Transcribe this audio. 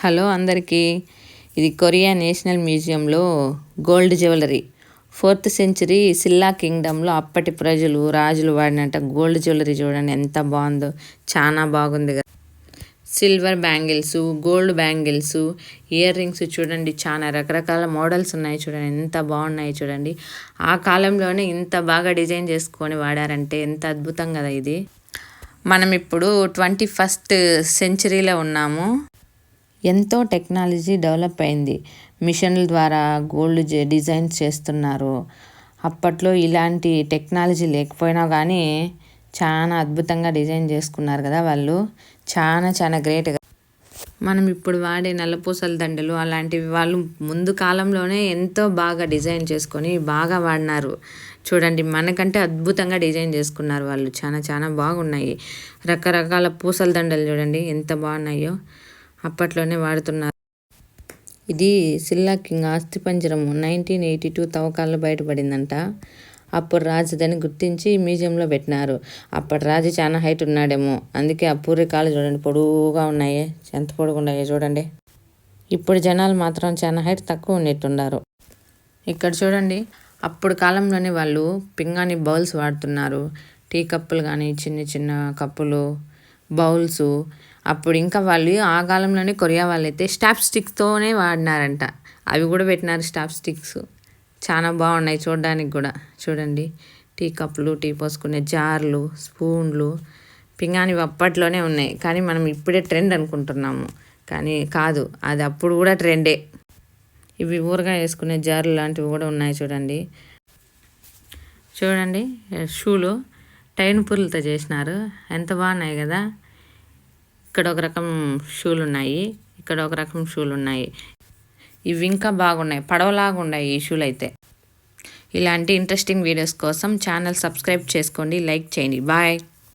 Hello అందరికీ. ఇది Korea national మ్యూజియంలో gold jewellery. Fourth century Silla కింగ్డమ్లో అప్పటి ప్రజలు రాజులు వాడినట్ట గోల్డ్ జ్యువెలరీ చూడండి ఎంత బాగుందో. చాలా బాగుంది కదా. Silver bangles gold bangles earrings చూడండి చాలా రకరకాల మోడల్స్ ఉన్నాయి చూడండి. ఎంత బాగున్నాయి చూడండి. ఆ కాలంలోనే ఇంత బాగా డిజైన్ చేసుకొని వాడారంటే ఎంత అద్భుతం కదా ఇది. మనం ఇప్పుడు ట్వంటీ ఫస్ట్ సెంచరీలో ఉన్నాము. ఎంతో టెక్నాలజీ డెవలప్ అయింది. మిషన్ల ద్వారా గోల్డ్ డిజైన్స్ చేస్తున్నారు. అప్పట్లో ఇలాంటి టెక్నాలజీ లేకపోయినా కానీ చాలా అద్భుతంగా డిజైన్ చేసుకున్నారు కదా వాళ్ళు. చాలా చాలా గ్రేట్గా. మనం ఇప్పుడు వాడే నల్లపూసల దండలు అలాంటివి వాళ్ళు ముందు కాలంలోనే ఎంతో బాగా డిజైన్ చేసుకొని బాగా వాడినారు. చూడండి మనకంటే అద్భుతంగా డిజైన్ చేసుకున్నారు వాళ్ళు. చాలా చాలా బాగున్నాయి. రకరకాల పూసల దండలు చూడండి ఎంత బాగున్నాయో. అప్పట్లోనే వాడుతున్నారు. ఇది సిల్లా కింగ్ అస్థిపంజరము నైన్టీన్ ఎయిటీ టూ తవ్వకాల్లో బయటపడిందంట. అప్పుడు రాజు దాన్ని గుర్తించి మ్యూజియంలో పెట్టినారు. అప్పటి రాజు చాలా హైట్ ఉన్నాడేమో. అందుకే ఆ పూర్వీకాలు చూడండి పొడువుగా ఉన్నాయి. ఎంత పొడుగున్నాయో చూడండి. ఇప్పుడు జనాలు మాత్రం చాలా హైట్ తక్కువ ఉన్నట్టున్నారు. ఇక్కడ చూడండి అప్పుడు కాలంలోనే వాళ్ళు పింగాణి బౌల్స్ వాడుతున్నారు. టీ కప్పులు కానీ చిన్న చిన్న కప్పులు బౌల్స్. అప్పుడు ఇంకా వాళ్ళు ఆ కాలంలోనే కొరియా వాళ్ళైతే స్టాప్ స్టిక్స్తోనే వాడినారంట. అవి కూడా పెట్టినారు స్టాప్ స్టిక్స్. చాలా బాగున్నాయి చూడడానికి కూడా. చూడండి. టీ కప్పులు టీ పోసుకునే జార్లు స్పూన్లు. పింగాని అప్పట్లోనే ఉన్నాయి. కానీ మనం ఇప్పుడే ట్రెండ్ అనుకుంటున్నాము. కానీ కాదు. అది అప్పుడు కూడా ట్రెండే. ఇవి ఊరగా వేసుకునే జార్లు లాంటివి కూడా ఉన్నాయి చూడండి. చూడండి. షూలు. టైన్ పుర్లతో చేసినారు. ఎంత బాగున్నాయి కదా. ఇక్కడ ఒక రకం షూలు ఉన్నాయి ఇక్కడ ఒక రకం షూలు ఉన్నాయి ఇవి ఇంకా బాగున్నాయి. పడవలాగా ఉన్నాయి ఈ షూలు అయితే ఇలాంటి ఇంట్రెస్టింగ్ వీడియోస్ కోసం ఛానల్ సబ్స్క్రైబ్ చేసుకోండి. లైక్ చేయండి. బాయ్.